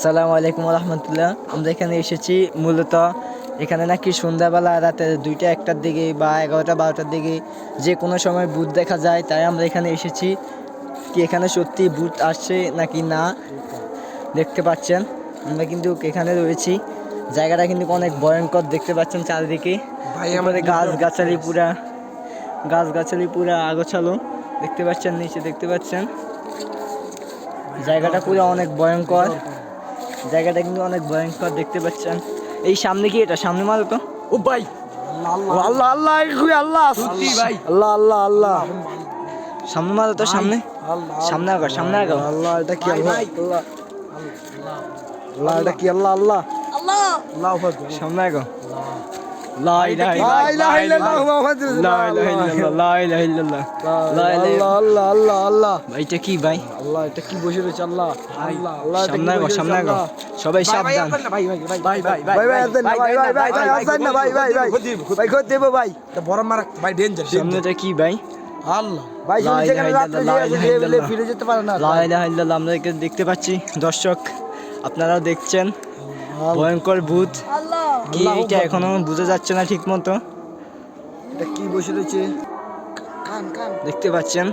সালামু আলাইকুম রহমতুল্লাহ। আমরা এখানে এসেছি মূলত এখানে নাকি সন্ধ্যাবেলা রাতে দুইটা একটার দিকে বা এগারোটা বারোটার দিকে যে কোনো সময় ভূত দেখা যায় তাই আমরা এখানে এসেছি। কি এখানে সত্যি ভূত আসছে নাকি না দেখতে পাচ্ছেন। আমরা কিন্তু এখানে রয়েছি। জায়গাটা কিন্তু অনেক ভয়ঙ্কর দেখতে পাচ্ছেন চারিদিকে। ভাই আমাদের গাছ গাছালি পুরা গাছ গাছালি পুরা আগোছালো। দেখতে পাচ্ছেন নিচে দেখতে পাচ্ছেন। জায়গাটা পুরো অনেক ভয়ঙ্কর। জায়গাটা কিন্তু অনেক ভয়ঙ্কর দেখতে পাচ্ছেন। এই সামনে কি এটা? সামনে মারো তো? ও ভাই। আল্লাহ। আল্লাহ আল্লাহ সত্যি ভাই। আল্লাহ আল্লাহ আল্লাহ। সামনে মারো তো সামনে? সামনে আগো সামনে আগো আল্লাহ এটা কি আল্লাহ? আল্লাহ আল্লাহ এটা কি আল্লাহ আল্লাহ? আল্লাহ। আল্লাহ সামনে আগো লা ইলাহা লা ইলাহা ইল্লাল্লাহ ইল্লাল্লাহ মুহাম্মাদুর লা রাসূলুল্লাহ ইলাহা ইল্লাল্লাহ লা ইলাহা ইল্লাল্লাহ লা আল্লাহ আল্লাহ আল্লাহ আল্লাহ ভাই, এটা কি ভাই আল্লাহ এটা কি বসে রয়েছে আল্লাহ আল্লাহ আল্লাহ এটা সামনে আগো সামনে রয়েছে সবাই সাবধান ভাই ভাই ভাই ভাই, ভাই, ভাই ভাই ভাই ভাই ভাই ভাই ভাই ভাই ভাই ভাই খোঁজ দেবো ভাই বড় মারা ভাই ডেঞ্জার সামনেটা কি ভাই আল্লাহ ভাই রাত্রে। ফিরে যেতে পারে না লা ইলাহা ইল্লাল্লাহ আমরা দেখতে পাচ্ছি দর্শক আপনারাও দেখছেন ভয়ঙ্কর ভূত আল্লাহ কি এইটা এখনও বোঝা যাচ্ছে না ঠিক মতো এটা কি বসে রয়েছে কান কান দেখতে পাচ্ছেন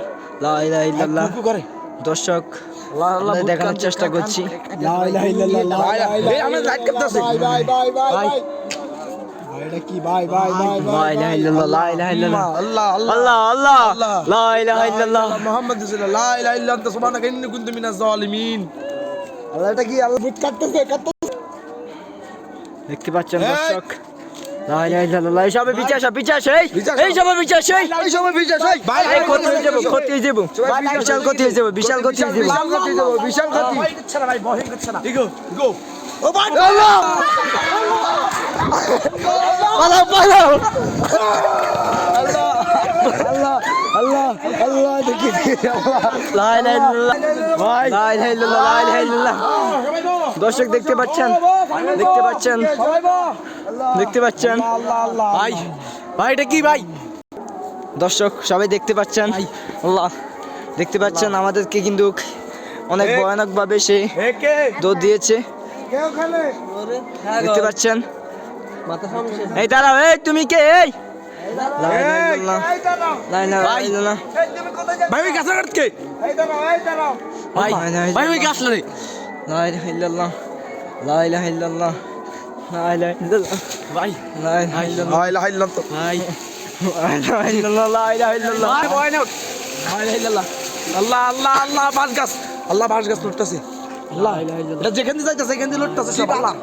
লা ইলাহা করে দর্শক দেখানোর চেষ্টা করছি এটা কি ভাই ভাই ভাই লা ইলাহা ইল্লাল্লাহ লা ইলাহা আল্লাহ আল্লাহ আল্লাহ আল্লাহ আল্লাহ। লা ইলাহা ইল্লাল্লাহ মুহাম্মদ রাসূলুল্লাহ লা ইলাহা ইল্লা আনতা সুবহানাকা ইন্নী কুনতু মিনাজ জালিমিন আল্লাহ এটা কি আল্লাহ কাটতেছে কাটতেছে দেখতে পাচ্ছেন। দর্শক? আসো আসো এই আসো। এই আসো ভাই ভাই এই ক্ষতি হয়ে যাব ক্ষতি হয়ে যাব। বিশাল ক্ষতি হয়ে যাব বিশাল ক্ষতি হয়ে যাব। বিশাল ক্ষতি দেবো বিশাল ক্ষতি। ভাই না ভাই বহিন করছে না। ইগো ইগো ও ভাই পালাও পালাও আল্লাহ আল্লাহ আল্লাহ আল্লাহ দেখি দেখি আল্লাহ লা ইলাহা ইল্লাল্লাহ লা ইলাহা ইল্লাল্লাহ লা ইলাহা ইল্লাল্লাহ দর্শক দেখতে পাচ্ছেন দেখতে পাচ্ছেন দেখতে পাচ্ছেন। ভাই ভাই এটা কি ভাই? দর্শক সবাই দেখতে পাচ্ছেন। আল্লাহ দেখতে পাচ্ছেন আমাদেরকে কিন্তু অনেক এ- ভয়ানক ভাবে সে দৌড় দিয়েছে। দেখতে পাচ্ছেন। এই দাঁড়াও এই তুমি কে? এই লা ইলাহা এই, ইল্লাল্লাহ, এই লা ইলাহা ইল্লাল্লাহ, এই তুমি ভাই ওই গাছ ভাই লা ইলাহা ভাই ওই ইল্লাল্লাহ, গাছ লাগে লা ইলাহা ইল্লাল্লাহ, লা ইলাহা ইল্লাল্লাহ, লা ইলাহা ইল্লাল্লাহ, ভাই লা ইলাহা ইল্লাল্লাহ, লা ইলাহা ইল্লা আনতা ভাই, লা ইলাহা ইল্লাল্লাহ, লা ইলাহা ভাই ভয় নাও লা ইলাহা ইল্লাল্লাহ আল্লাহ আল্লাহ আল্লাহ বাঁশ গাছ আল্লাহ বাঁশ গাছ লুটতাছে আল্লাহ এটা যেখান দিয়ে যাইতাছে সেখান লুটতাছে সব আল্লাহ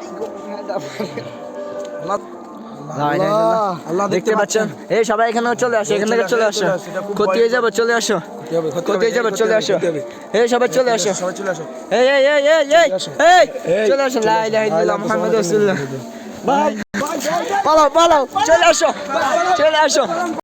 আল্লাহ দেখতে পাচ্ছেন? এই সবাই এখানে চলে আসো এখান থেকে চলে আসো। ক্ষতি হয়ে যাবে চলে আসো। ক্ষতি হয়ে যাবে চলে আসো। এই সবাই চলে আসো। সবাই চলে আসো। এই এই এই এই এই এই চলে আসো। লা ইলাহা ইল্লাল্লাহ মুহাম্মাদুর রাসূলুল্লাহ। পালাও পালাও চলে আসো। চলে আসো।